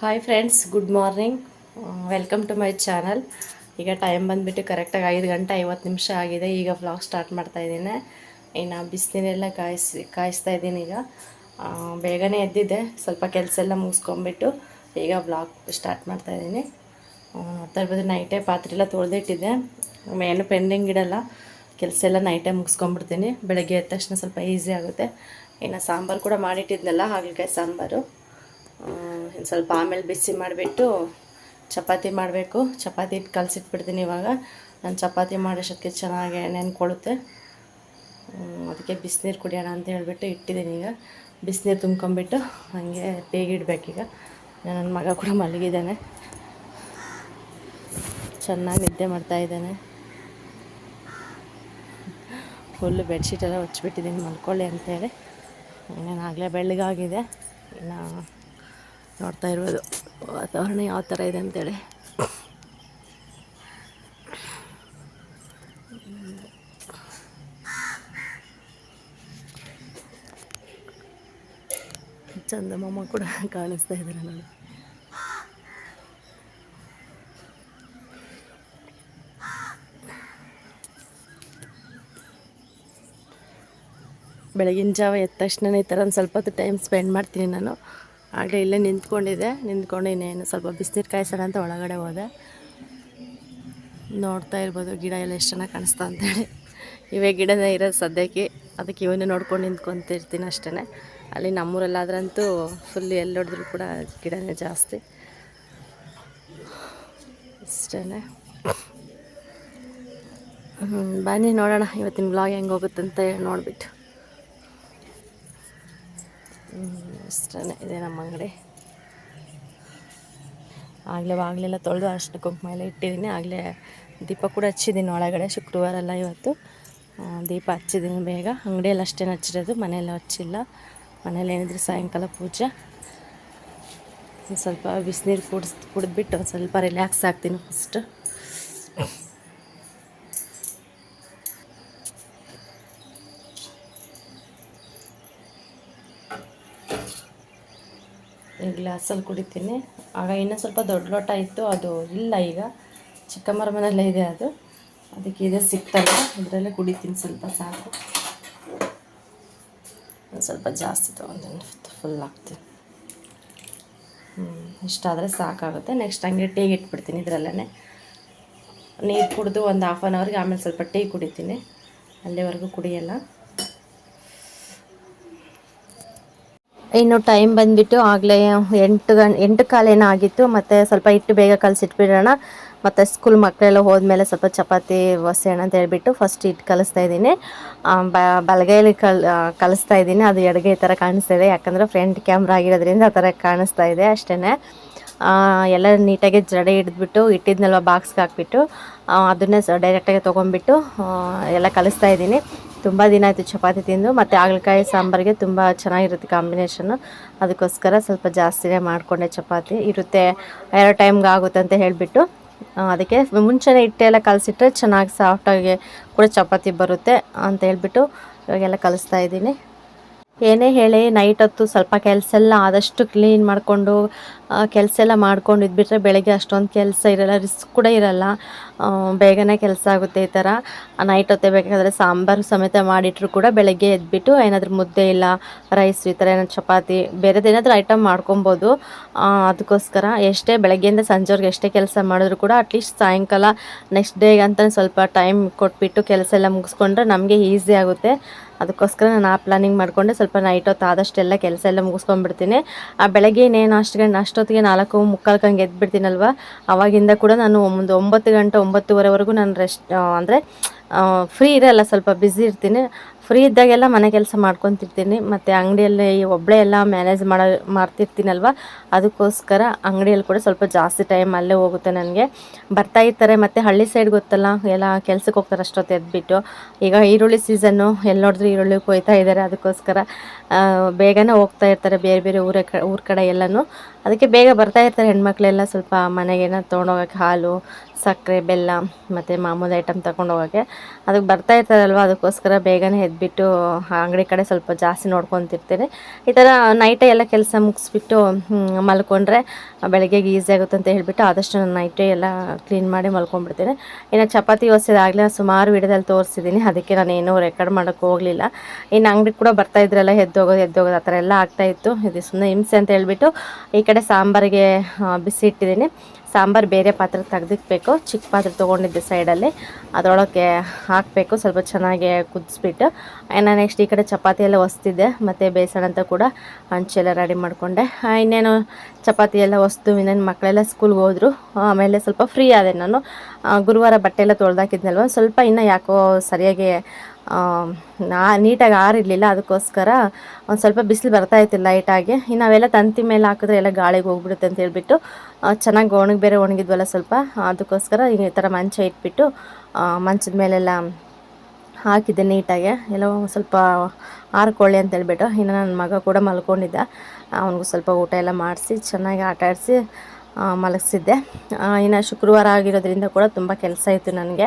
Hi friends good morning welcome to my channel ಈಗ time ಬಂದುಬಿಟ್ಟು ಕರೆಕ್ಟಾಗಿ ಐದು ಗಂಟೆ ಐವತ್ತು ನಿಮಿಷ ಆಗಿದೆ. ಈಗ ವ್ಲಾಗ್ ಸ್ಟಾರ್ಟ್ ಮಾಡ್ತಾ ಇದ್ದೀನಿ. ಇನ್ನು ಬಿಸಿನೀರೆಲ್ಲ ಕಾಯಿಸಿ ಕಾಯಿಸ್ತಾ ಇದ್ದೀನಿ ಈಗ. ಬೇಗನೆ ಎದ್ದಿದ್ದೆ ಸ್ವಲ್ಪ ಕೆಲಸ ಎಲ್ಲ ಮುಗಿಸ್ಕೊಂಬಿಟ್ಟು ಈಗ ವ್ಲಾಗ್ ಸ್ಟಾರ್ಟ್ ಮಾಡ್ತಾ ಇದ್ದೀನಿ. ಆ, ನೋಡ್ತಾ ಇರ್ಬೋದು ನೈಟೇ ಪಾತ್ರೆ ಎಲ್ಲ ತೊಳೆದಿಟ್ಟಿದ್ದೆ. ಏನು ಪೆಂಡಿಂಗ್ ಇಡಲ್ಲ ಕೆಲಸ ಎಲ್ಲ ನೈಟೇ ಮುಗಿಸ್ಕೊಂಬಿಡ್ತೀನಿ ಬೆಳಗ್ಗೆ ಎದ್ದ ತಕ್ಷಣ ಸ್ವಲ್ಪ ಈಸಿ ಆಗುತ್ತೆ. ಇನ್ನು ಸಾಂಬಾರು ಕೂಡ ಮಾಡಿಟ್ಟಿದ್ನಲ್ಲ ಹಾಗಲಕಾಯಿ ಸಾಂಬಾರು. ಇನ್ನು ಸ್ವಲ್ಪ ಆಮೇಲೆ ಬಿಸಿ ಮಾಡಿಬಿಟ್ಟು ಚಪಾತಿ ಮಾಡಬೇಕು. ಚಪಾತಿ ಹಿಟ್ಟು ಕಲಸಿಟ್ಬಿಡ್ತೀನಿ ಇವಾಗ. ನಾನು ಚಪಾತಿ ಮಾಡೋಷ್ಟಕ್ಕೆ ಚೆನ್ನಾಗಿ ನೆನ್ಕೊಳ್ಳುತ್ತೆ ಅದಕ್ಕೆ ಬಿಸಿನೀರು ಕುಡಿಯೋಣ ಅಂತ ಹೇಳಿಬಿಟ್ಟು ಇಟ್ಟಿದ್ದೀನಿ ಈಗ. ಬಿಸಿನೀರು ತುಂಬ್ಕೊಂಬಿಟ್ಟು ಹಾಗೆ ಬೇಗಿಡಬೇಕೀಗ ನನ್ನ ಮಗ ಕೂಡ ಮಲಗಿದ್ದಾನೆ. ಚೆನ್ನಾಗಿ ನಿದ್ದೆ ಮಾಡ್ತಾ ಇದ್ದಾನೆ. ಫುಲ್ಲು ಬೆಡ್ಶೀಟೆಲ್ಲ ಹೊಚ್ಬಿಟ್ಟಿದ್ದೀನಿ ಮಲ್ಕೊಳ್ಳಿ ಅಂತೇಳಿ ಇನ್ನೇನು ಆಗಲೇ ಬೆಳ್ಳಗಾಗಿದೆ. ಇನ್ನು ನೋಡ್ತಾ ಇರ್ಬೋದು. ವಾತಾವರಣ ಯಾವ ಥರ ಇದೆ ಅಂತೇಳಿ. ಚಂದಮಾಮ ಕೂಡ ಕಾಣಿಸ್ತಾ ಇದ್ದಾರೆ ನಾನು ಬೆಳಗಿನ ಜಾವ ಎದ್ದ ತಕ್ಷಣ ಈ ಥರ ಒಂದು ಸ್ವಲ್ಪ ಹೊತ್ತು ಟೈಮ್ ಸ್ಪೆಂಡ್ ಮಾಡ್ತೀನಿ ನಾನು. ಆಗಲೇ ಇಲ್ಲೇ ನಿಂತ್ಕೊಂಡಿದ್ದೆ. ನಿಂತ್ಕೊಂಡು ಇನ್ನೇನು ಸ್ವಲ್ಪ ಬಿಸಿನೀರು ಕಾಯಿಸೋಣ ಅಂತ ಒಳಗಡೆ ಹೋದೆ. ನೋಡ್ತಾ ಇರ್ಬೋದು, ಗಿಡ ಎಲ್ಲ ಎಷ್ಟು ಚೆನ್ನಾಗಿ ಕಾಣಿಸ್ತಾ ಅಂತೇಳಿ ಇವೇ ಗಿಡನೇ ಇರೋದು ಸದ್ಯಕ್ಕೆ. ಅದಕ್ಕೆ ಇವನ್ನೇ ನೋಡ್ಕೊಂಡು ನಿಂತ್ಕೊತಿರ್ತೀನಿ ಅಷ್ಟೇ ಅಲ್ಲಿ ನಮ್ಮೂರಲ್ಲಾದ್ರಂತೂ ಫುಲ್ ಎಲ್ಲಿ ಹೊಡೆದ್ರು ಕೂಡ ಗಿಡನೇ ಜಾಸ್ತಿ. ಅಷ್ಟೇ ಬನ್ನಿ ನೋಡೋಣ, ಇವತ್ತಿನ ಬ್ಲಾಗ್ ಹೆಂಗೆ ಹೋಗುತ್ತಂತ ನೋಡಿಬಿಟ್ಟು. ಅಷ್ಟೇ ಇದೆ ನಮ್ಮ ಅಂಗಡಿ. ಆಗಲೇ ಆಗಲೆಲ್ಲ ತೊಳೆದು ಅಷ್ಟು ಕುಂಕುಮ ಎಲ್ಲ ಇಟ್ಟಿದ್ದೀನಿ. ಆಗಲೇ ದೀಪ ಕೂಡ ಹಚ್ಚಿದ್ದೀನಿ ಒಳಗಡೆ ಶುಕ್ರವಾರ ಎಲ್ಲ ಇವತ್ತು. ದೀಪ ಹಚ್ಚಿದ್ದೀನಿ ಬೇಗ. ಅಂಗಡಿಯಲ್ಲಿ ಅಷ್ಟೇನು ಹಚ್ಚಿರೋದು, ಮನೆಯಲ್ಲಿ ಹಚ್ಚಿಲ್ಲ. ಮನೇಲಿ ಏನಿದ್ರು ಸಾಯಂಕಾಲ ಪೂಜೆ. ಸ್ವಲ್ಪ ಬಿಸಿನೀರು ಕುಡಿಸ್ ಕುಡಿದ್ಬಿಟ್ಟು ಸ್ವಲ್ಪ ರಿಲ್ಯಾಕ್ಸ್ ಆಗ್ತೀನಿ ಫಸ್ಟು ಗ್ಲಾಸಲ್ಲಿ ಕುಡಿತೀನಿ. ಆಗ ಇನ್ನೂ ಸ್ವಲ್ಪ ದೊಡ್ಡ ಲೋಟ ಇತ್ತು, ಅದು ಇಲ್ಲ ಈಗ. ಚಿಕ್ಕಮ್ಮರ ಮನೆಯಲ್ಲೇ ಇದೆ ಅದು. ಅದಕ್ಕೆ ಇದೆ ಸಿಗ್ತಲ್ಲ ಅದರಲ್ಲೇ ಕುಡಿತೀನಿ ಸ್ವಲ್ಪ ಸಾಕು. ಸ್ವಲ್ಪ ಜಾಸ್ತಿ ತೊಗೊಂಡು ಫುಲ್ ಹಾಕ್ತೀನಿ. ಹ್ಞೂ ಇಷ್ಟಾದರೆ ಸಾಕಾಗುತ್ತೆ. ನೆಕ್ಸ್ಟ್ ಹಂಗೆ ಟೀಗೆ ಇಟ್ಬಿಡ್ತೀನಿ ಇದರಲ್ಲೇ ನೀರು ಕುಡಿದು ಒಂದು ಹಾಫ್ ಆನ್ ಅವರ್ಗೆ ಆಮೇಲೆ ಸ್ವಲ್ಪ ಟೀ ಕುಡಿತೀನಿ. ಅಲ್ಲಿವರೆಗೂ ಕುಡಿಯಲ್ಲ. ಇನ್ನು ಟೈಮ್ ಬಂದುಬಿಟ್ಟು ಆಗಲೇ ಎಂಟು ಗಂ, ಎಂಟು ಕಾಲೇನೋ ಆಗಿತ್ತು, ಮತ್ತು ಸ್ವಲ್ಪ ಹಿಟ್ಟು ಬೇಗ ಕಲಿಸಿಟ್ಬಿಡೋಣ. ಮತ್ತು ಸ್ಕೂಲ್ ಮಕ್ಕಳೆಲ್ಲ ಹೋದ್ಮೇಲೆ ಸ್ವಲ್ಪ ಚಪಾತಿ ಒಸೆಣ ಅಂತ ಹೇಳ್ಬಿಟ್ಟು ಫಸ್ಟ್ ಹಿಟ್ಟು ಕಲಿಸ್ತಾ ಇದ್ದೀನಿ. ಬಲಗೈಲಿ ಕಲ್ ಕಲಿಸ್ತಾ ಇದ್ದೀನಿ. ಅದು ಎಡಗೈ ಥರ ಕಾಣಿಸ್ತಾ ಇದೆ ಯಾಕಂದರೆ ಫ್ರಂಟ್ ಕ್ಯಾಮ್ರಾ ಆಗಿರೋದ್ರಿಂದ ಆ ಥರ ಕಾಣಿಸ್ತಾ ಇದೆ ಅಷ್ಟೇ ಎಲ್ಲ ನೀಟಾಗಿ ಜಡೆ ಹಿಡಿದ್ಬಿಟ್ಟು, ಇಟ್ಟಿದ್ನಲ್ವ ಬಾಕ್ಸ್ಗೆ ಹಾಕ್ಬಿಟ್ಟು ಅದನ್ನೇ ಡೈರೆಕ್ಟಾಗಿ ತೊಗೊಂಡ್ಬಿಟ್ಟು ಎಲ್ಲ ಕಲಿಸ್ತಾ ಇದ್ದೀನಿ. ತುಂಬ ದಿನ ಆಯಿತು ಚಪಾತಿ ತಿಂದು, ಮತ್ತು ಹಾಗಲಕಾಯಿ ಸಾಂಬಾರಿಗೆ ತುಂಬ ಚೆನ್ನಾಗಿರುತ್ತೆ ಕಾಂಬಿನೇಷನ್ನು ಅದಕ್ಕೋಸ್ಕರ ಸ್ವಲ್ಪ ಜಾಸ್ತಿನೇ ಮಾಡಿಕೊಂಡೆ ಚಪಾತಿ. ಇರುತ್ತೆ, ಎರಡು ಟೈಮ್ಗೆ ಆಗುತ್ತೆ ಅಂತ ಹೇಳಿಬಿಟ್ಟು ಅದಕ್ಕೆ ಮುಂಚೆನೇ ಹಿಟ್ಟೆಲ್ಲ ಕಲಸಿಟ್ರೆ ಚೆನ್ನಾಗಿ ಸಾಫ್ಟಾಗಿ ಕೂಡ ಚಪಾತಿ ಬರುತ್ತೆ ಅಂತ ಹೇಳಿಬಿಟ್ಟು ಇವಾಗೆಲ್ಲ ಕಲಿಸ್ತಾ ಇದ್ದೀನಿ. ಏನೇ ಹೇಳಿ ನೈಟ್ ಹೊತ್ತು ಸ್ವಲ್ಪ ಕೆಲಸ ಎಲ್ಲ ಆದಷ್ಟು ಕ್ಲೀನ್ ಮಾಡಿಕೊಂಡು ಕೆಲಸ ಎಲ್ಲ ಮಾಡ್ಕೊಂಡು ಇದ್ಬಿಟ್ರೆ ಬೆಳಗ್ಗೆ ಅಷ್ಟೊಂದು ಕೆಲಸ ಇರಲ್ಲ ರಿಸ್ಕ್ ಕೂಡ ಇರಲ್ಲ. ಬೇಗನೆ ಕೆಲಸ ಆಗುತ್ತೆ ಈ ಥರ ನೈಟ್ ಹೊತ್ತೇ ಬೇಕಾದರೆ ಸಾಂಬಾರು ಸಮೇತ ಮಾಡಿಟ್ರು ಕೂಡ ಬೆಳಗ್ಗೆ ಎದ್ಬಿಟ್ಟು ಏನಾದರೂ ಮುದ್ದೆ ಇಲ್ಲ ರೈಸ್ ಈ ಥರ ಏನಾದ್ರು ಚಪಾತಿ ಬೇರೆದೇನಾದರೂ ಐಟಮ್ ಮಾಡ್ಕೊಬೋದು. ಅದಕ್ಕೋಸ್ಕರ ಎಷ್ಟೇ ಬೆಳಗ್ಗೆಯಿಂದ ಸಂಜೆವರೆಗೆ ಎಷ್ಟೇ ಕೆಲಸ ಮಾಡಿದ್ರು ಕೂಡ ಅಟ್ಲೀಸ್ಟ್ ಸಾಯಂಕಾಲ ನೆಕ್ಸ್ಟ್ ಡೇಗೆ ಅಂತ ಸ್ವಲ್ಪ ಟೈಮ್ ಕೊಟ್ಬಿಟ್ಟು ಕೆಲಸ ಎಲ್ಲ ಮುಗಿಸ್ಕೊಂಡ್ರೆ ನಮಗೆ ಈಸಿ ಆಗುತ್ತೆ. ಅದಕ್ಕೋಸ್ಕರ ನಾನು ಆ ಪ್ಲಾನಿಂಗ್ ಮಾಡಿಕೊಂಡೆ. ಸ್ವಲ್ಪ ನೈಟ್ ಹೊತ್ತು ಆದಷ್ಟೆಲ್ಲ ಕೆಲಸ ಎಲ್ಲ ಮುಗಿಸ್ಕೊಂಡ್ಬಿಡ್ತೀನಿ. ಆ ಬೆಳಗ್ಗೆ ಇನ್ನೇನು ಅಷ್ಟು ಗಂಟೆ ಅಷ್ಟೊತ್ತಿಗೆ ನಾಲ್ಕು ಮುಕ್ಕಾಲ್ಗೆ ಹಂಗೆ ಎದ್ಬಿಡ್ತೀನಲ್ವ? ಅವಾಗಿಂದ ಕೂಡ ನಾನು ಒಂದು ಒಂಬತ್ತು ಗಂಟೆ ಒಂಬತ್ತುವರೆವರೆಗೂ ನಾನು ರೆಸ್ಟ್ ಅಂದರೆ ಫ್ರೀ ಇರಲ್ಲ, ಸ್ವಲ್ಪ ಬ್ಯುಸಿ ಇರ್ತೀನಿ. ಫ್ರೀ ಇದ್ದಾಗೆಲ್ಲ ಮನೆ ಕೆಲಸ ಮಾಡ್ಕೊತಿರ್ತೀನಿ, ಮತ್ತು ಅಂಗಡಿಯಲ್ಲಿ ಒಬ್ಬಳೇ ಎಲ್ಲ ಮ್ಯಾನೇಜ್ ಮಾಡೋ, ಮಾಡ್ತಿರ್ತೀನಲ್ವ? ಅದಕ್ಕೋಸ್ಕರ ಅಂಗಡಿಯಲ್ಲಿ ಕೂಡ ಸ್ವಲ್ಪ ಜಾಸ್ತಿ ಟೈಮ್ ಅಲ್ಲೇ ಹೋಗುತ್ತೆ ನನಗೆ. ಬರ್ತಾ ಇರ್ತಾರೆ, ಮತ್ತು ಹಳ್ಳಿ ಸೈಡ್ ಗೊತ್ತಲ್ಲ, ಎಲ್ಲ ಕೆಲ್ಸಕ್ಕೆ ಹೋಗ್ತಾರೆ ಅಷ್ಟೊತ್ತು ಎದ್ಬಿಟ್ಟು. ಈಗ ಈರುಳ್ಳಿ ಸೀಸನ್ನು ಎಲ್ಲಿ ನೋಡಿದ್ರು ಈರುಳ್ಳಿ ಕೊಯ್ತಾ ಇದ್ದಾರೆ, ಅದಕ್ಕೋಸ್ಕರ ಬೇಗನೆ ಹೋಗ್ತಾ ಇರ್ತಾರೆ ಬೇರೆ ಬೇರೆ ಊರ ಊರ ಕಡೆ ಎಲ್ಲನೂ. ಅದಕ್ಕೆ ಬೇಗ ಬರ್ತಾ ಇರ್ತಾರೆ ಹೆಣ್ಮಕ್ಳೆಲ್ಲ ಸ್ವಲ್ಪ ಮನೆಗೇನ ತೊಗೊಂಡೋಗಕ್ಕೆ ಹಾಲು ಸಕ್ಕರೆ, ಬೆಲ್ಲ ಮತ್ತು ಮಾಮೂಲಿ ಐಟಮ್ ತಗೊಂಡು ಹೋಗೋಕ್ಕೆ ಅದಕ್ಕೆ ಬರ್ತಾ ಇರ್ತಾರಲ್ವ? ಅದಕ್ಕೋಸ್ಕರ ಬೇಗನೆ ಎದ್ಬಿಟ್ಟು ಅಂಗಡಿ ಕಡೆ ಸ್ವಲ್ಪ ಜಾಸ್ತಿ ನೋಡ್ಕೊತಿರ್ತೀನಿ ಈ ಥರ ನೈಟೇ ಎಲ್ಲ ಕೆಲಸ ಮುಗಿಸ್ಬಿಟ್ಟು ಮಲ್ಕೊಂಡ್ರೆ ಬೆಳಗ್ಗೆಗೆ ಈಸಿ ಆಗುತ್ತೆ ಅಂತ ಹೇಳಿಬಿಟ್ಟು ಆದಷ್ಟು ನಾನು ನೈಟೇ ಎಲ್ಲ ಕ್ಲೀನ್ ಮಾಡಿ ಮಲ್ಕೊಂಡ್ಬಿಡ್ತೀನಿ. ಇನ್ನು ಚಪಾತಿ ಹೊಸದಾಗಲೇ ಸುಮಾರು ವಿಡಿಯೋದಲ್ಲಿ ತೋರಿಸಿದ್ದೀನಿ ಅದಕ್ಕೆ ನಾನು ಏನೂ ರೆಕಾರ್ಡ್ ಮಾಡೋಕ್ಕೆ ಹೋಗಲಿಲ್ಲ. ಇನ್ನು ಅಂಗಡಿ ಕೂಡ ಬರ್ತಾ ಇದ್ರಲ್ಲ ಎದ್ದೋಗೋದು ಎದ್ದೋಗೋದು ಆ ಥರ ಎಲ್ಲ ಆಗ್ತಾಯಿತ್ತು ಇದು ಸುಮ್ಮನೆ ಹಿಂಸೆ ಅಂತ ಹೇಳಿಬಿಟ್ಟು ಈ ಕಡೆ ಸಾಂಬಾರಿಗೆ ಬಿಸಿ ಇಟ್ಟಿದ್ದೀನಿ. ಸಾಂಬಾರು ಬೇರೆ ಪಾತ್ರೆ ತೆಗ್ದಿಕ್ಬೇಕು. ಚಿಕ್ಕ ಪಾತ್ರೆ ತೊಗೊಂಡಿದ್ದೆ ಸೈಡಲ್ಲಿ. ಅದರೊಳಗೆ ಹಾಕಬೇಕು. ಸ್ವಲ್ಪ ಚೆನ್ನಾಗಿ ಕುದಿಸ್ಬಿಟ್ಟು. ಇನ್ನು ನೆಕ್ಸ್ಟ್ ಈ ಕಡೆ ಚಪಾತಿ ಎಲ್ಲ ಒಸ್ತಿದ್ದೆ ಮತ್ತು ಬೇಸನ್ ಅಂತ ಕೂಡ ಹಂಚೆಲ್ಲ ರೆಡಿ ಮಾಡಿಕೊಂಡೆ. ಇನ್ನೇನು ಚಪಾತಿ ಎಲ್ಲ ಹೊಸ್ದು, ಇನ್ನೇನು ಮಕ್ಕಳೆಲ್ಲ ಸ್ಕೂಲ್ಗೆ ಹೋದರು. ಆಮೇಲೆ ಸ್ವಲ್ಪ ಫ್ರೀ ಆದೆ ನಾನು. ಗುರುವಾರ ಬಟ್ಟೆ ಎಲ್ಲ ತೊಳೆದಾಕಿದ್ನಲ್ವ? ಸ್ವಲ್ಪ ಇನ್ನು ಯಾಕೋ ಸರಿಯಾಗಿ ನೀಟಾಗಿ ಆರಿರಲಿಲ್ಲ, ಅದಕ್ಕೋಸ್ಕರ ಒಂದು ಸ್ವಲ್ಪ ಬಿಸಿಲು ಬರ್ತಾ ಇತ್ತು ಲೈಟಾಗಿ ಇನ್ನು ಅವೆಲ್ಲ ತಂತಿ ಮೇಲೆ ಹಾಕಿದ್ರೆ ಎಲ್ಲ ಗಾಳಿಗೆ ಹೋಗ್ಬಿಡುತ್ತೆ ಅಂತ ಹೇಳ್ಬಿಟ್ಟು ಚೆನ್ನಾಗಿ ಒಣಗಿ, ಬೇರೆ ಒಣಗಿದ್ವಲ್ಲ ಸ್ವಲ್ಪ, ಅದಕ್ಕೋಸ್ಕರ ಈ ಥರ ಮಂಚ ಇಟ್ಬಿಟ್ಟು ಮಂಚದ ಮೇಲೆಲ್ಲ ಹಾಕಿದ್ದೆ ನೀಟಾಗಿ. ಎಲ್ಲೋ ಸ್ವಲ್ಪ ಆರ್ಕೊಳ್ಳಿ ಅಂತ ಹೇಳ್ಬಿಟ್ಟು, ಇನ್ನು ನನ್ನ ಮಗ ಕೂಡ ಮಲ್ಕೊಂಡಿದ್ದ. ಅವನಿಗೂ ಸ್ವಲ್ಪ ಊಟ ಎಲ್ಲ ಮಾಡಿಸಿ, ಚೆನ್ನಾಗಿ ಆಟ ಆಡಿಸಿ ಮಲಗಿಸಿದ್ದೆ. ಇನ್ನು ಶುಕ್ರವಾರ ಆಗಿರೋದ್ರಿಂದ ಕೂಡ ತುಂಬ ಕೆಲಸ ಇತ್ತು ನನಗೆ.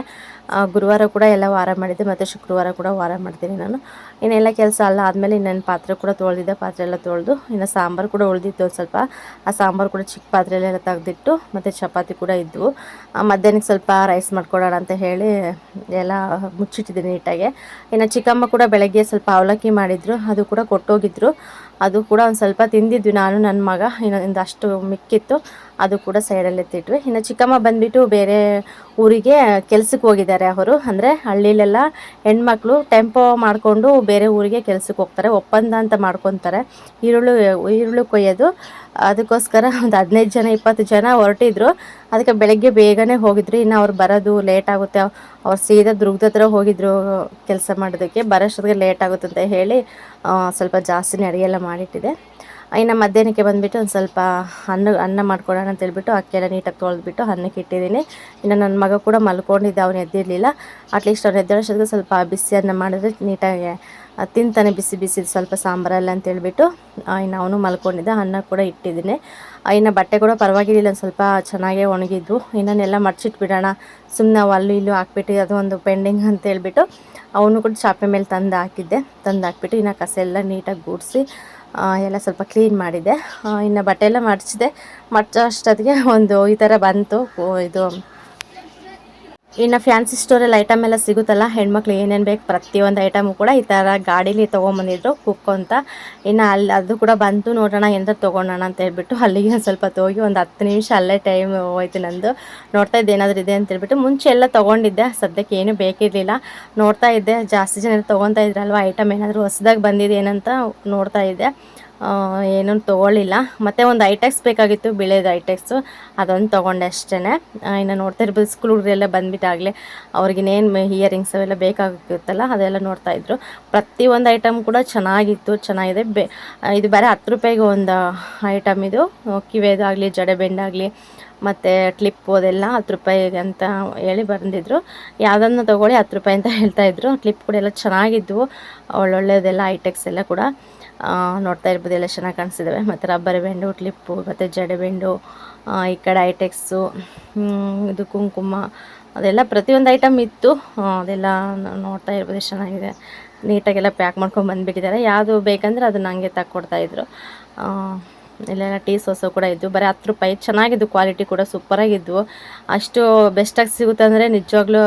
ಗುರುವಾರ ಕೂಡ ಎಲ್ಲ ವಾರ ಮಾಡಿದ್ದೆ, ಮತ್ತು ಶುಕ್ರವಾರ ಕೂಡ ವಾರ ಮಾಡ್ತೀನಿ ನಾನು. ಇನ್ನೆಲ್ಲ ಕೆಲಸ ಅಲ್ಲ ಆದಮೇಲೆ ಇನ್ನೇನು ಪಾತ್ರೆ ಕೂಡ ತೊಳೆದಿದ್ದೆ, ಪಾತ್ರೆ ಎಲ್ಲ ತೊಳೆದು. ಇನ್ನು ಸಾಂಬಾರು ಕೂಡ ಉಳಿದಿತ್ತು ಸ್ವಲ್ಪ. ಆ ಸಾಂಬಾರು ಕೂಡ ಚಿಕ್ಕ ಪಾತ್ರೆಯಲ್ಲೆಲ್ಲ ತೆಗೆದಿಟ್ಟು, ಮತ್ತು ಚಪಾತಿ ಕೂಡ ಇದ್ದವು ಮಧ್ಯಾಹ್ನಕ್ಕೆ ಸ್ವಲ್ಪ ರೈಸ್ ಮಾಡ್ಕೊಡೋಣ ಅಂತ ಹೇಳಿ ಎಲ್ಲ ಮುಚ್ಚಿಟ್ಟಿದ್ದೆ ನೀಟಾಗೆ. ಇನ್ನು ಚಿಕ್ಕಮ್ಮ ಕೂಡ ಬೆಳಗ್ಗೆ ಸ್ವಲ್ಪ ಅವಲಕ್ಕಿ ಮಾಡಿದ್ರು, ಅದು ಕೂಡ ಕೊಟ್ಟೋಗಿದ್ರು. ಅದು ಕೂಡ ಒಂದು ಸ್ವಲ್ಪ ತಿಂದಿದ್ವಿ ನಾನು ನನ್ನ ಮಗ. ಇನ್ನೊಂದು ಅಷ್ಟು ಮಿಕ್ಕಿತ್ತು. ಅದು ಕೂಡ ಸೈಡಲ್ಲಿ ಎತ್ತಿಟ್ವಿ ಇನ್ನು ಚಿಕ್ಕಮ್ಮ ಬಂದುಬಿಟ್ಟು ಬೇರೆ ಊರಿಗೆ ಕೆಲ್ಸಕ್ಕೆ ಹೋಗಿದ್ದಾರೆ ಅವರು. ಅಂದರೆ ಹಳ್ಳಿಲೆಲ್ಲ ಹೆಣ್ಮಕ್ಳು ಟೆಂಪೋ ಮಾಡಿಕೊಂಡು ಬೇರೆ ಊರಿಗೆ ಕೆಲ್ಸಕ್ಕೆ ಹೋಗ್ತಾರೆ. ಒಪ್ಪಂದ ಅಂತ ಮಾಡ್ಕೊತಾರೆ. ಈರುಳ್ಳಿ ಈರುಳ್ಳಿ ಕೊಯ್ಯೋದು. ಅದಕ್ಕೋಸ್ಕರ ಒಂದು ಹದಿನೈದು ಜನ, ಇಪ್ಪತ್ತು ಜನ ಹೊರಟಿದ್ರು. ಅದಕ್ಕೆ ಬೆಳಗ್ಗೆ ಬೇಗನೆ ಹೋಗಿದ್ರು. ಇನ್ನು ಅವ್ರು ಬರೋದು ಲೇಟ್ ಆಗುತ್ತೆ. ಅವ್ರು ಸೀದಾ ದುರ್ಗದ ಹತ್ರ ಹೋಗಿದ್ರು ಕೆಲಸ ಮಾಡೋದಕ್ಕೆ. ಬರೋಷ್ಟೊತ್ತಿಗೆ ಲೇಟ್ ಆಗುತ್ತೆ ಅಂತ ಹೇಳಿ ಸ್ವಲ್ಪ ಜಾಸ್ತಿನೇ ಅಡುಗೆ ಎಲ್ಲ ಮಾಡಿಟ್ಟಿದೆ ಇನ್ನು ಮಧ್ಯಾಹ್ನಕ್ಕೆ ಬಂದುಬಿಟ್ಟು ಒಂದು ಸ್ವಲ್ಪ ಅನ್ನ ಅನ್ನ ಮಾಡ್ಕೊಡೋಣ ಅಂತ ಹೇಳ್ಬಿಟ್ಟು ಅಕ್ಕಿಯೆಲ್ಲ ನೀಟಾಗಿ ತೊಳೆದ್ಬಿಟ್ಟು ಅನ್ನಕ್ಕೆ ಇಟ್ಟಿದ್ದೀನಿ. ಇನ್ನು ನನ್ನ ಮಗ ಕೂಡ ಮಲ್ಕೊಂಡಿದ್ದ, ಅವನು ಎದ್ದಿರಲಿಲ್ಲ. ಅಟ್ಲೀಸ್ಟ್ ಅವ್ನು ಎದ್ದೇಳೋಷ್ಟೊತ್ತಿಗೆ ಸ್ವಲ್ಪ ಬಿಸಿ ಅನ್ನ ಮಾಡಿದ್ರೆ ನೀಟಾಗಿ ತಿಂತಾನೆ ಬಿಸಿ ಬಿಸಿ ಸ್ವಲ್ಪ ಸಾಂಬಾರಲ್ಲ ಅಂತ ಹೇಳ್ಬಿಟ್ಟು ಆ, ಇನ್ನು ಅವನು ಮಲ್ಕೊಂಡಿದ್ದೆ ಅನ್ನ ಕೂಡ ಇಟ್ಟಿದ್ದೀನಿ. ಇನ್ನು ಬಟ್ಟೆ ಕೂಡ ಪರವಾಗಿರಲಿಲ್ಲ ಒಂದು ಸ್ವಲ್ಪ ಚೆನ್ನಾಗೇ ಒಣಗಿದ್ವು. ಇನ್ನನ್ನೆಲ್ಲ ಮಡ್ಚಿಟ್ಬಿಡೋಣ ಸುಮ್ಮನೆ ನಾವು ಅಲ್ಲೂ ಇಲ್ಲೂ ಹಾಕ್ಬಿಟ್ಟು ಅದು ಒಂದು ಪೆಂಡಿಂಗ್ ಅಂತ ಹೇಳ್ಬಿಟ್ಟು ಅವನು ಕೂಡ ಚಾಪೆ ಮೇಲೆ ತಂದು ಹಾಕಿದ್ದೆ. ತಂದು ಹಾಕ್ಬಿಟ್ಟು ಇನ್ನು ಕಸ ಎಲ್ಲ ನೀಟಾಗಿ ಗೂಡಿಸಿ ಎಲ್ಲ ಸ್ವಲ್ಪ ಕ್ಲೀನ್ ಮಾಡಿದ್ದೆ. ಆ, ಇನ್ನು ಬಟ್ಟೆ ಎಲ್ಲ ಮಡಚಿದೆ. ಮಡ್ಚೋ ಅಷ್ಟೊತ್ತಿಗೆ ಒಂದು ಈ ಥರ ಬಂತು ಇದು ಇನ್ನು ಫ್ಯಾನ್ಸಿ ಸ್ಟೋರಲ್ಲಿ ಐಟಮ್ ಎಲ್ಲ ಸಿಗುತ್ತಲ್ಲ, ಹೆಣ್ಮಕ್ಳು ಏನೇನು ಬೇಕು ಪ್ರತಿಯೊಂದು ಐಟಮು ಕೂಡ ಈ ಥರ ಗಾಡೀಲಿ ತೊಗೊಂಬಂದಿದ್ರು, ಕುಕ್ ಅಂತ. ಇನ್ನು ಅಲ್ಲಿ ಅದು ಕೂಡ ಬಂತು ನೋಡೋಣ, ಎಂತ ತೊಗೊಳೋಣ ಅಂತ ಹೇಳ್ಬಿಟ್ಟು ಅಲ್ಲಿಗೆ ಒಂದು ಸ್ವಲ್ಪ ಹೋಗಿ ಒಂದು ಹತ್ತು ನಿಮಿಷ ಅಲ್ಲೇ ಟೈಮ್ ಹೋಯ್ತು ನಂದು. ನೋಡ್ತಾ ಇದ್ದೆ ಏನಾದರೂ ಇದೆ ಅಂತ ಹೇಳ್ಬಿಟ್ಟು ಮುಂಚೆ ಎಲ್ಲ ತೊಗೊಂಡಿದ್ದೆ, ಸದ್ಯಕ್ಕೆ ಏನೂ ಬೇಕಿರಲಿಲ್ಲ. ನೋಡ್ತಾ ಇದ್ದೆ, ಜಾಸ್ತಿ ಜನ ತೊಗೊತಾ ಇದ್ರಲ್ವ, ಐಟಮ್ ಏನಾದರೂ ಹೊಸದಾಗಿ ಬಂದಿದೆ ಏನಂತ ನೋಡ್ತಾ ಇದ್ದೆ. ಏನೂ ತೊಗೊಳ್ಳಿಲ್ಲ. ಮತ್ತು ಒಂದು ಐಟೆಕ್ಸ್ ಬೇಕಾಗಿತ್ತು, ಬಿಳೇದು ಐಟೆಕ್ಸು ಅದೊಂದು ತೊಗೊಂಡೆ ಅಷ್ಟೇ ಇನ್ನು ನೋಡ್ತಾ ಇರ್ಬೋದು ಸ್ಕೂಲ್ ಹುಡುಗರೆಲ್ಲ ಬಂದ್ಬಿಟ್ಟಾಗಲೇ ಅವ್ರಿಗಿನ್ನೇನು ಇಯರಿಂಗ್ಸ್ ಅವೆಲ್ಲ ಬೇಕಾಗುತ್ತಲ್ಲ, ಅದೆಲ್ಲ ನೋಡ್ತಾಯಿದ್ರು ಪ್ರತಿಯೊಂದು ಐಟಮ್ ಕೂಡ ಚೆನ್ನಾಗಿತ್ತು, ಚೆನ್ನಾಗಿದೆ. ಬೆ ಇದು ಬೇರೆ ಹತ್ತು ರೂಪಾಯಿಗೆ ಒಂದು ಐಟಮ್ ಇದು. ಕಿವೇದಾಗಲಿ ಜಡೆ ಬೆಂಡಾಗಲಿ ಮತ್ತು ಕ್ಲಿಪ್ಪು ಅದೆಲ್ಲ ಹತ್ತು ರೂಪಾಯಿಗೆ ಅಂತ ಹೇಳಿ ಬಂದಿದ್ರು. ಯಾವುದನ್ನು ತೊಗೊಳ್ಳಿ ಹತ್ತು ರೂಪಾಯಿ ಅಂತ ಹೇಳ್ತಾಯಿದ್ರು ಕ್ಲಿಪ್ ಕೂಡ ಎಲ್ಲ ಚೆನ್ನಾಗಿದ್ವು. ಒಳ್ಳೊಳ್ಳೆದೆಲ್ಲ ಐಟೆಕ್ಸ್ ಎಲ್ಲ ಕೂಡ. ನೋಡ್ತಾ ಇರ್ಬೋದು, ಎಲ್ಲ ಚೆನ್ನಾಗಿ ಕಾಣಿಸಿದ್ದಾವೆ ಮತ್ತು ರಬ್ಬರ್ ಬೆಂಡು ಕ್ಲಿಪ್ಪು ಮತ್ತು ಜಡೆ ಬೆಂಡು ಈ ಕಡೆ ಐಟೆಕ್ಸು ಇದು ಕುಂಕುಮ, ಅದೆಲ್ಲ ಪ್ರತಿಯೊಂದು ಐಟಮ್ ಇತ್ತು. ಅದೆಲ್ಲ ನೋಡ್ತಾ ಇರ್ಬೋದು, ಚೆನ್ನಾಗಿದೆ. ನೀಟಾಗೆಲ್ಲ ಪ್ಯಾಕ್ ಮಾಡ್ಕೊಂಡು ಬಂದುಬಿಟ್ಟಿದ್ದಾರೆ. ಯಾವುದು ಬೇಕಂದ್ರೆ ಅದನ್ನ ಹಂಗೆ ತಕ್ಕೊಡ್ತಾಯಿದ್ರು ಇಲ್ಲೆಲ್ಲ ಟೀ ಸೋಸು ಕೂಡ ಇದ್ದು ಬರೀ ಹತ್ತು ರೂಪಾಯಿ. ಚೆನ್ನಾಗಿದ್ದು ಕ್ವಾಲಿಟಿ ಕೂಡ ಸೂಪರಾಗಿದ್ವು ಅಷ್ಟು ಬೆಸ್ಟಾಗಿ ಸಿಗುತ್ತೆ ಅಂದರೆ ನಿಜವಾಗ್ಲೂ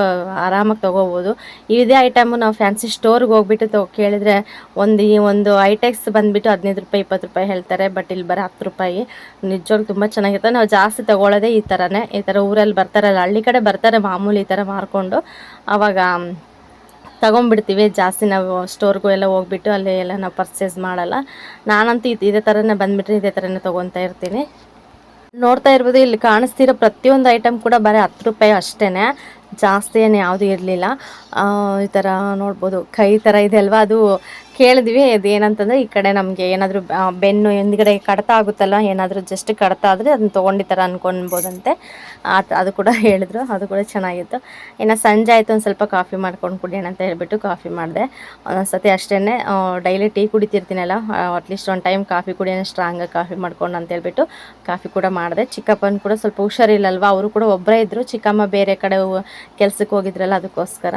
ಆರಾಮಾಗಿ ತೊಗೋಬೋದು. ಇದೇ ಐಟಮು ನಾವು ಫ್ಯಾನ್ಸಿ ಸ್ಟೋರ್ಗೆ ಹೋಗ್ಬಿಟ್ಟು ತೊ ಕೇಳಿದರೆ ಒಂದು ಈ ಒಂದು ಐಟೆಕ್ಸ್ ಬಂದುಬಿಟ್ಟು ಹದಿನೈದು ರೂಪಾಯಿ, ಇಪ್ಪತ್ತು ರೂಪಾಯಿ ಹೇಳ್ತಾರೆ. ಬಟ್ ಇಲ್ಲಿ ಬರೀ ಹತ್ತು ರೂಪಾಯಿ. ನಿಜವಾಗ್ಲೂ ತುಂಬ ಚೆನ್ನಾಗಿರ್ತದೆ ನಾವು ಜಾಸ್ತಿ ತೊಗೊಳ್ಳೋದೇ ಈ ಥರನೇ ಈ ಥರ ಊರಲ್ಲಿ ಬರ್ತಾರಲ್ಲ, ಹಳ್ಳಿ ಕಡೆ ಬರ್ತಾರೆ ಮಾಮೂಲಿ ಈ ಥರ ಮಾರ್ಕೊಂಡು. ಆವಾಗ ತಗೊಂಡ್ಬಿಡ್ತೀವಿ. ಜಾಸ್ತಿ ನಾವು ಸ್ಟೋರ್ಗೂ ಎಲ್ಲ ಹೋಗ್ಬಿಟ್ಟು ಅಲ್ಲಿ ಎಲ್ಲ ನಾವು ಪರ್ಚೇಸ್ ಮಾಡಲ್ಲ. ನಾನಂತೂ ಇದು ಇದೇ ಥರನೇ ಬಂದುಬಿಟ್ರೆ ಇದೇ ಥರನೇ ತೊಗೊತಾ ಇರ್ತೀನಿ. ನೋಡ್ತಾ ಇರ್ಬೋದು, ಇಲ್ಲಿ ಕಾಣಿಸ್ತಿರೋ ಪ್ರತಿಯೊಂದು ಐಟಮ್ ಕೂಡ ಬರೀ ಹತ್ತು ರೂಪಾಯಿ ಅಷ್ಟೇ ಜಾಸ್ತಿ ಏನು ಯಾವುದೂ ಇರಲಿಲ್ಲ. ಈ ಥರ ನೋಡ್ಬೋದು, ಕೈ ಥರ ಇದೆ ಅಲ್ವಾ? ಅದು ಕೇಳಿದ್ವಿ, ಅದೇನಂತಂದರೆ ಈ ಕಡೆ ನಮಗೆ ಏನಾದರೂ ಬೆನ್ನು ಹಿಂದ್ಗಡೆ ಕಡತ ಆಗುತ್ತಲ್ಲ ಏನಾದರೂ ಜಸ್ಟ್ ಕಡತ ಆದರೆ ಅದನ್ನ ತೊಗೊಂಡಿತ್ತಾರ ಅನ್ಕೊಳ್ಬೋದಂತೆ. ಆತ ಅದು ಕೂಡ ಹೇಳಿದ್ರು, ಅದು ಕೂಡ ಚೆನ್ನಾಗಿತ್ತು. ಇನ್ನು ಸಂಜೆ ಆಯಿತು, ಒಂದು ಸ್ವಲ್ಪ ಕಾಫಿ ಮಾಡ್ಕೊಂಡು ಕುಡಿಯೋಣ ಅಂತ ಹೇಳ್ಬಿಟ್ಟು ಕಾಫಿ ಮಾಡಿದೆ. ಒಂದೊಂದ್ಸತಿ ಅಷ್ಟೇ ಡೈಲಿ ಟೀ ಕುಡಿತಿರ್ತೀನಲ್ಲ ಅಟ್ಲೀಸ್ಟ್ ಒಂದು ಟೈಮ್ ಕಾಫಿ ಕುಡಿಯೋಣ ಸ್ಟ್ರಾಂಗಾಗಿ ಕಾಫಿ ಮಾಡ್ಕೊಂಡು ಅಂತ ಹೇಳ್ಬಿಟ್ಟು ಕಾಫಿ ಕೂಡ ಮಾಡಿದೆ. ಚಿಕ್ಕಪ್ಪನ ಕೂಡ ಸ್ವಲ್ಪ ಹುಷಾರಿಲ್ಲಲ್ವ, ಅವರು ಕೂಡ ಒಬ್ಬರೇ ಇದ್ದರು ಚಿಕ್ಕಮ್ಮ ಬೇರೆ ಕಡೆ ಕೆಲ್ಸಕ್ಕೆ ಹೋಗಿದ್ರಲ್ಲ, ಅದಕ್ಕೋಸ್ಕರ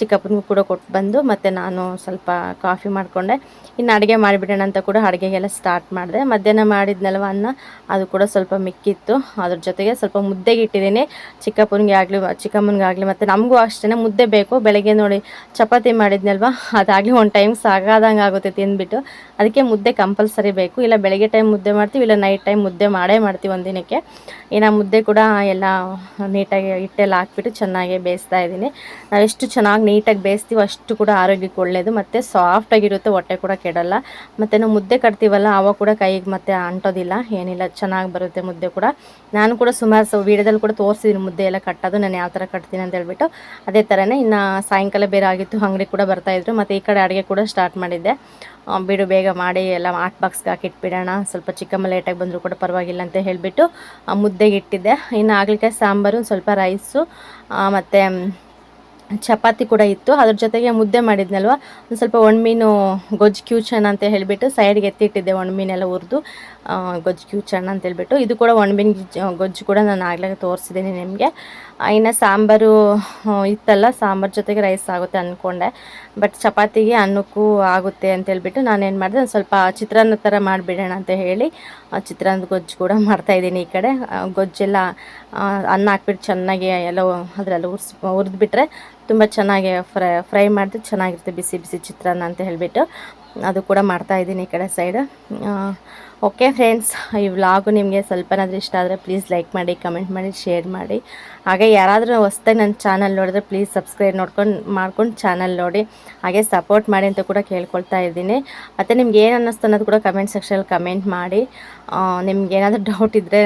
ಚಿಕ್ಕಪ್ಪನಿಗೂ ಕೂಡ ಕೊಟ್ಟು ಬಂದು ಮತ್ತು ನಾನು ಸ್ವಲ್ಪ ಕಾಫಿ ಮಾಡಿಕೊಂಡೆ. ಇನ್ನು ಅಡುಗೆ ಮಾಡಿಬಿಡೋಣ ಅಂತ ಕೂಡ ಅಡುಗೆಗೆಲ್ಲ ಸ್ಟಾರ್ಟ್ ಮಾಡಿದೆ. ಮಧ್ಯಾಹ್ನ ಮಾಡಿದ್ನಲ್ವ ಅನ್ನ, ಅದು ಕೂಡ ಸ್ವಲ್ಪ ಮಿಕ್ಕಿತ್ತು. ಅದ್ರ ಜೊತೆಗೆ ಸ್ವಲ್ಪ ಮುದ್ದೆಗೆ ಇಟ್ಟಿದ್ದೀನಿ. ಚಿಕ್ಕಪ್ಪನಿಗೆ ಆಗಲಿ ಚಿಕ್ಕಮ್ಮನಿಗಾಗಲಿ ಮತ್ತು ನಮಗೂ ಅಷ್ಟೇ ಮುದ್ದೆ ಬೇಕು. ಬೆಳಗ್ಗೆ ನೋಡಿ ಚಪಾತಿ ಮಾಡಿದ್ನಲ್ವ, ಅದಾಗಲಿ ಒಂದು ಟೈಮ್ ಸಾಕಾದಂಗೆ ಆಗುತ್ತೆ ತಿಂದ್ಬಿಟ್ಟು. ಅದಕ್ಕೆ ಮುದ್ದೆ ಕಂಪಲ್ಸರಿ ಬೇಕು. ಇಲ್ಲ ಬೆಳಗ್ಗೆ ಟೈಮ್ ಮುದ್ದೆ ಮಾಡ್ತೀವಿ, ಇಲ್ಲ ನೈಟ್ ಟೈಮ್ ಮುದ್ದೆ ಮಾಡೇ ಮಾಡ್ತೀವಿ ಒಂದಿನಕ್ಕೆ. ಇನ್ನು ಮುದ್ದೆ ಕೂಡ ಎಲ್ಲ ನೀಟಾಗಿ ಹಿಟ್ಟೆಲ್ಲ ಹಾಕ್ಬಿಟ್ಟು ಚೆನ್ನಾಗಿ ಬೇಯಿಸ್ತಾ ಇದ್ದೀನಿ. ನಾವು ಎಷ್ಟು ಚೆನ್ನಾಗಿ ನೀಟಾಗಿ ಬೇಯಿಸ್ತೀವಿ ಅಷ್ಟು ಕೂಡ ಆರೋಗ್ಯಕ್ಕೆ ಒಳ್ಳೆಯದು ಮತ್ತು ಸಾಫ್ಟಾಗಿರುತ್ತೆ ಹೊಟ್ಟೆ ಕೂಡ ಕೆಡಲ್ಲ. ಮತ್ತು ನಾವು ಮುದ್ದೆ ಕಟ್ತೀವಲ್ಲ ಅವಾಗ ಕೂಡ ಕೈಗೆ ಮತ್ತೆ ಅಂಟೋದಿಲ್ಲ, ಏನಿಲ್ಲ, ಚೆನ್ನಾಗಿ ಬರುತ್ತೆ ಮುದ್ದೆ ಕೂಡ. ನಾನು ಕೂಡ ಸುಮಾರು ಸೊ, ವೀಡಿಯೋದಲ್ಲಿ ಕೂಡ ತೋರಿಸಿದ್ದೀನಿ ಮುದ್ದೆ ಎಲ್ಲ ಕಟ್ಟೋದು, ನಾನು ಯಾವ ಥರ ಕಟ್ತೀನಿ ಅಂತ ಹೇಳ್ಬಿಟ್ಟು. ಅದೇ ಥರನೇ ಇನ್ನು ಸಾಯಂಕಾಲ ಬೇರೆ ಆಗಿತ್ತು, ಅಂಗಡಿ ಕೂಡ ಬರ್ತಾಯಿದ್ರು ಮತ್ತು ಈ ಕಡೆ ಅಡುಗೆ ಕೂಡ ಸ್ಟಾರ್ಟ್ ಮಾಡಿದ್ದೆ. ಬಿಡು, ಬೇಗ ಮಾಡಿ, ಎಲ್ಲ ಆಟ್ ಬಾಕ್ಸ್ಗೆ ಹಾಕಿಟ್ಬಿಡೋಣ, ಸ್ವಲ್ಪ ಚಿಕ್ಕಮ್ಮ ಲೇಟಾಗಿ ಬಂದರೂ ಕೂಡ ಪರವಾಗಿಲ್ಲ ಅಂತ ಹೇಳಿಬಿಟ್ಟು ಮುದ್ದೆಗೆ ಇಟ್ಟಿದ್ದೆ. ಇನ್ನು ಆಗ್ಲಿಕ್ಕೆ ಸಾಂಬಾರು, ಸ್ವಲ್ಪ ರೈಸು ಮತ್ತು ಚಪಾತಿ ಕೂಡ ಇತ್ತು. ಅದ್ರ ಜೊತೆಗೆ ಮುದ್ದೆ ಮಾಡಿದ್ನಲ್ವ? ಒಂದು ಸ್ವಲ್ಪ ಒಣಮೀನು ಗೊಜ್ಜು ಕ್ಯೂಚನ್ ಅಂತ ಹೇಳಿಬಿಟ್ಟು ಸೈಡ್ಗೆ ಎತ್ತಿಟ್ಟಿದ್ದೆ ಒಣಮೀನೆಲ್ಲ ಹುರಿದು. ಗೊಜ್ಜು ಚಣ್ಣ ಅಂತ ಹೇಳ್ಬಿಟ್ಟು. ಇದು ಕೂಡ ಒಣಬೆನ್ ಗೊಜ್ಜು ಕೂಡ ನಾನು ಆಗ್ಲಾಗ ತೋರಿಸಿದ್ದೀನಿ ನಿಮಗೆ. ಇನ್ನು ಸಾಂಬಾರು ಇತ್ತಲ್ಲ, ಸಾಂಬಾರು ಜೊತೆಗೆ ರೈಸ್ ಆಗುತ್ತೆ ಅಂದ್ಕೊಂಡೆ ಬಟ್ ಚಪಾತಿಗೆ ಅನ್ನಕ್ಕೂ ಆಗುತ್ತೆ ಅಂತ ಹೇಳ್ಬಿಟ್ಟು ನಾನೇನು ಮಾಡಿದೆ ಸ್ವಲ್ಪ ಚಿತ್ರಾನ್ನ ಥರ ಮಾಡಿಬಿಡೋಣ ಅಂತ ಹೇಳಿ ಚಿತ್ರಾನ್ನದ ಗೊಜ್ಜು ಕೂಡ ಮಾಡ್ತಾಯಿದ್ದೀನಿ ಈ ಕಡೆ. ಗೊಜ್ಜೆಲ್ಲ ಅನ್ನ ಹಾಕ್ಬಿಟ್ಟು ಚೆನ್ನಾಗಿ ಎಲ್ಲ ಅದರಲ್ಲಿ ಉರ್ಸ್ ಹುರಿದ್ಬಿಟ್ರೆ ತುಂಬ ಚೆನ್ನಾಗಿ ಫ್ರೈ ಫ್ರೈ ಮಾಡಿದ್ರೆ ಚೆನ್ನಾಗಿರುತ್ತೆ ಬಿಸಿ ಬಿಸಿ ಚಿತ್ರಾನ್ನ ಅಂತ ಹೇಳಿಬಿಟ್ಟು. ಅದು ಕೂಡ ಮಾಡ್ತಾಯಿದ್ದೀನಿ ಈ ಕಡೆ ಸೈಡ್ ಓಕೆ ಫ್ರೆಂಡ್ಸ್, ಈ ವ್ಲಾಗು ನಿಮಗೆ ಸ್ವಲ್ಪನಾದರೂ ಇಷ್ಟ ಆದರೆ ಪ್ಲೀಸ್ ಲೈಕ್ ಮಾಡಿ ಕಮೆಂಟ್ ಮಾಡಿ ಶೇರ್ ಮಾಡಿ. ಹಾಗೆ ಯಾರಾದರೂ ಹೊಸ್ದಾಗಿ ನನ್ನ ಚಾನಲ್ ನೋಡಿದ್ರೆ ಪ್ಲೀಸ್ ಸಬ್ಸ್ಕ್ರೈಬ್ ನೋಡ್ಕೊಂಡು, ಮಾಡ್ಕೊಂಡು ಚಾನಲ್ ನೋಡಿ. ಹಾಗೆ ಸಪೋರ್ಟ್ ಮಾಡಿ ಅಂತ ಕೂಡ ಕೇಳ್ಕೊಳ್ತಾ ಇದ್ದೀನಿ. ಮತ್ತು ನಿಮ್ಗೆ ಏನು ಅನ್ನಿಸ್ತು ಅನ್ನೋದು ಕೂಡ ಕಮೆಂಟ್ ಸೆಕ್ಷನಲ್ಲಿ ಕಮೆಂಟ್ ಮಾಡಿ. ನಿಮ್ಗೆ ಏನಾದರೂ ಡೌಟ್ ಇದ್ದರೆ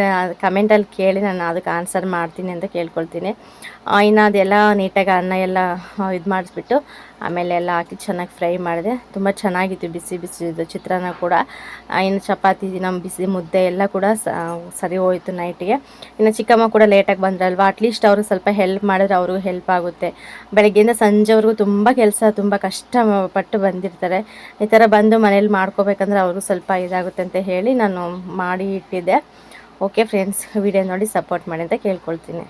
ಕಮೆಂಟಲ್ಲಿ ಕೇಳಿ ನಾನು ಅದಕ್ಕೆ ಆನ್ಸರ್ ಮಾಡ್ತೀನಿ ಅಂತ ಕೇಳ್ಕೊಳ್ತೀನಿ. ಇನ್ನು ಅದೆಲ್ಲ ನೀಟಾಗಿ ಅನ್ನ ಎಲ್ಲ ಇದು ಮಾಡಿಸ್ಬಿಟ್ಟು ಆಮೇಲೆ ಎಲ್ಲ ಹಾಕಿ ಚೆನ್ನಾಗಿ ಫ್ರೈ ಮಾಡಿದೆ. ತುಂಬ ಚೆನ್ನಾಗಿತ್ತು, ಬಿಸಿ ಬಿಸಿ ಇದು ಚಿತ್ರಾನ್ನ ಕೂಡ. ಇನ್ನು ಚಪಾತಿ ನಮ್ಮ ಬಿಸಿ ಮುದ್ದೆ ಎಲ್ಲ ಕೂಡ ಸರಿ ಹೋಯಿತು ನೈಟಿಗೆ ಇನ್ನು ಚಿಕ್ಕಮ್ಮ ಕೂಡ ಲೇಟಾಗಿ ಬಂದ್ರಲ್ವ ಅಟ್ಲೀಸ್ಟ್ ಅವರು ಸ್ವಲ್ಪ ಹೆಲ್ಪ್ ಮಾಡಿದ್ರೆ ಅವ್ರಿಗೂ ಹೆಲ್ಪ್ ಆಗುತ್ತೆ. ಬೆಳಗ್ಗೆಯಿಂದ ಸಂಜೆವರೆಗೂ ತುಂಬ ಕೆಲಸ, ತುಂಬ ಕಷ್ಟಪಟ್ಟು ಬಂದಿರ್ತಾರೆ. ಈ ಥರ ಬಂದು ಮನೇಲಿ ಮಾಡ್ಕೋಬೇಕಂದ್ರೆ ಅವ್ರಿಗೂ ಸ್ವಲ್ಪ ಇದಾಗುತ್ತೆ ಅಂತ ಹೇಳಿ ನಾನು ಮಾಡಿ ಇಟ್ಟಿದ್ದೆ. ಓಕೆ ಫ್ರೆಂಡ್ಸ್ ವಿಡಿಯೋ ನೋಡಿ ಸಪೋರ್ಟ್ ಮಾಡಿ ಅಂತ ಕೇಳ್ಕೊಳ್ತೀನಿ.